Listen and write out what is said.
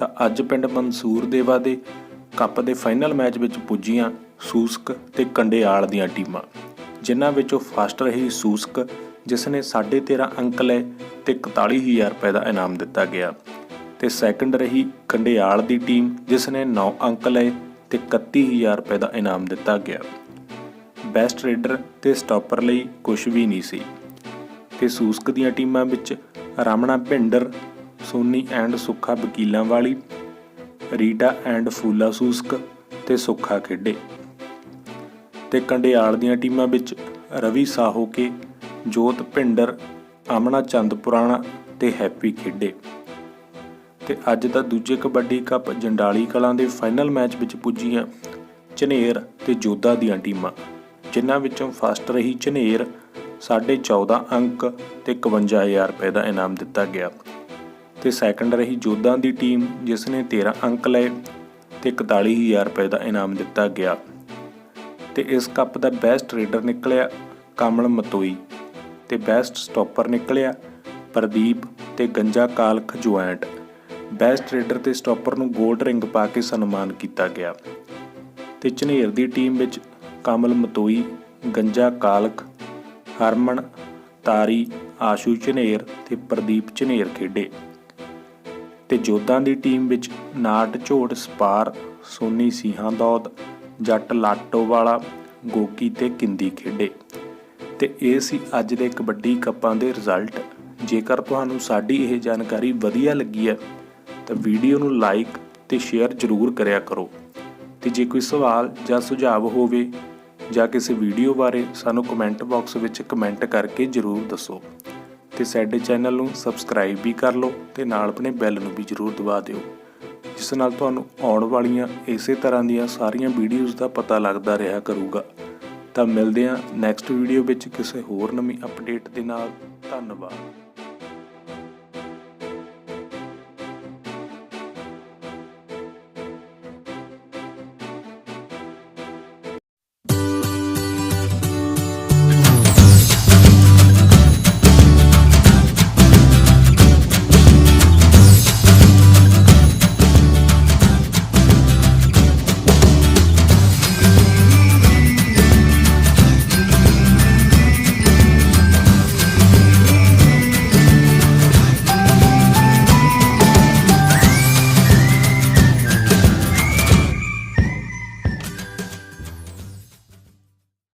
ਤਾਂ ਅੱਜ ਪਿੰਡ ਮਨਸੂਰ ਦੇਵਾ ਦੇ ਕੱਪ ਦੇ ਫਾਈਨਲ ਮੈਚ ਵਿੱਚ ਪੁੱਜੀਆਂ ਸੂਸਕ ਤੇ ਕੰਡੇਆਲ ਦੀਆਂ ਟੀਮਾਂ, ਜਿਨ੍ਹਾਂ ਵਿੱਚੋਂ ਫਸਟ ਰਹੀ ਸੂਸਕ ਜਿਸ ਨੇ 13.5 ਅੰਕ ਲਏ ਤੇ 41000 ਰੁਪਏ ਦਾ ਇਨਾਮ ਦਿੱਤਾ ਗਿਆ ਤੇ ਸੈਕੰਡ ਰਹੀ ਕੰਡੇਆਲ ਦੀ ਟੀਮ ਜਿਸ ਨੇ 9 ਅੰਕ ਲਏ ਤੇ 31000 ਰੁਪਏ ਦਾ ਇਨਾਮ ਦਿੱਤਾ ਗਿਆ। ਬੈਸਟ ਰੇਡਰ ਤੇ ਸਟਾਪਰ ਲਈ ਕੁਝ ਵੀ ਨਹੀਂ ਸੀ। ਤੇ ਸੂਸਕ ਦੀਆਂ ਟੀਮਾਂ ਵਿੱਚ ਰਾਮਣਾ ਭਿੰਡਰ ਸੋਨੀ ਐਂਡ ਸੁੱਖਾ ਵਕੀਲਾਂ ਵਾਲੀ, ਰੀਟਾ ਐਂਡ ਫੂਲਾ ਸੂਸਕ ਤੇ ਸੁੱਖਾ ਖੇਡੇ। ਤੇ ਕੰਡਿਆਲ ਦੀਆਂ ਟੀਮਾਂ ਵਿੱਚ ਰਵੀ ਸਾਹੋਕੇ, ਜੋਤ ਭਿੰਡਰ ਆਮਣਾ ਚੰਦ ਪੁਰਾਣਾ ਤੇ ਹੈਪੀ ਖੇਡੇ। ਤੇ ਅੱਜ ਦਾ ਦੂਜੇ ਕਬੱਡੀ ਕੱਪ ਜੰਡਾਲੀ ਕਲਾਂ ਦੇ ਫਾਈਨਲ ਮੈਚ ਵਿੱਚ ਪੁੱਜੀਆਂ ਝਨੇਰ ਤੇ ਜੋਧਾ ਦੀਆਂ ਟੀਮਾਂ, ਜਿਨ੍ਹਾਂ ਵਿੱਚੋਂ ਫਸਟ ਰਹੀ ਝਨੇਰ 14.5 ਅੰਕ ਤੇ 51000 ਰੁਪਏ ਦਾ ਇਨਾਮ ਦਿੱਤਾ ਗਿਆ। ਤੇ ਸੈਕੰਡ ਰਹੀ ਜੋਧਾਂ ਦੀ ਟੀਮ ਜਿਸ ਨੇ 13 ਅੰਕ ਲਏ ਤੇ 41000 ਰੁਪਏ ਦਾ ਇਨਾਮ ਦਿੱਤਾ ਗਿਆ। ਤੇ ਇਸ ਕੱਪ ਦਾ ਬੈਸਟ ਰੇਡਰ ਨਿਕਲਿਆ ਕਮਲ ਮਤੋਈ ਤੇ ਬੈਸਟ ਸਟਾਪਰ ਨਿਕਲਿਆ ਪ੍ਰਦੀਪ ਤੇ ਗੰਜਾ ਕਾਲਖ ਜੁਆਇੰਟ। ਬੈਸਟ ਰੇਡਰ ਤੇ ਸਟਾਪਰ ਨੂੰ 골ਡ ਰਿੰਗ ਪਾ ਕੇ ਸਨਮਾਨ ਕੀਤਾ ਗਿਆ। ਤੇ ਝਨੇਰ ਦੀ ਟੀਮ ਵਿੱਚ ਕਮਲ ਮਤੋਈ, ਗੰਜਾ ਕਾਲਖ, ਹਰਮਨ ਤਾਰੀ, ਆਸ਼ੂ ਝਨੇਰ ਤੇ ਪ੍ਰਦੀਪ ਝਨੇਰ ਖੇਡੇ। ਤੇ ਜੋਧਾਂ ਦੀ ਟੀਮ ਵਿੱਚ ਨਾਟ ਝੋੜ ਸਪਾਰ, ਸੋਨੀ ਸੀਹਾਂ ਦੌਦ, ਜੱਟ ਲਾਟੋ ਵਾਲਾ ਗੋਕੀ ਤੇ ਕਿੰਦੀ ਖੇਡੇ। ਤੇ ਇਹ ਸੀ ਅੱਜ ਦੇ ਕਬੱਡੀ ਕੱਪਾਂ ਦੇ ਰਿਜ਼ਲਟ। ਜੇਕਰ ਤੁਹਾਨੂੰ ਸਾਡੀ ਇਹ ਜਾਣਕਾਰੀ ਵਧੀਆ ਲੱਗੀ ਹੈ, ਤਾਂ ਵੀਡੀਓ ਨੂੰ ਲਾਈਕ ਤੇ ਸ਼ੇਅਰ ਜ਼ਰੂਰ ਕਰਿਆ ਕਰੋ। ਤੇ ਜੇ ਕੋਈ ਸਵਾਲ ਜਾਂ ਸੁਝਾਅ ਹੋਵੇ ਜਾਂ ਕਿਸੇ ਵੀਡੀਓ ਬਾਰੇ ਸਾਨੂੰ ਕਮੈਂਟ ਬਾਕਸ ਵਿੱਚ ਕਮੈਂਟ ਕਰਕੇ ਜ਼ਰੂਰ ਦੱਸੋ। ਤੇ ਸਾਡੇ ਚੈਨਲ ਨੂੰ ਸਬਸਕ੍ਰਾਈਬ ਵੀ ਕਰ ਲਓ ਤੇ ਨਾਲ ਆਪਣੇ ਬੈਲ ਨੂੰ ਵੀ ਜ਼ਰੂਰ ਦਬਾ ਦਿਓ, ਜਿਸ ਨਾਲ ਤੁਹਾਨੂੰ ਆਉਣ ਵਾਲੀਆਂ ਇਸੇ ਤਰ੍ਹਾਂ ਦੀਆਂ ਸਾਰੀਆਂ ਵੀਡੀਓਜ਼ ਦਾ ਪਤਾ ਲੱਗਦਾ ਰਿਹਾ ਕਰੂਗਾ। ਤਾਂ ਮਿਲਦੇ ਹਾਂ ਨੈਕਸਟ ਵੀਡੀਓ ਵਿੱਚ ਕਿਸੇ ਹੋਰ ਨਵੀਂ ਅਪਡੇਟ ਦੇ ਨਾਲ। ਧੰਨਵਾਦ।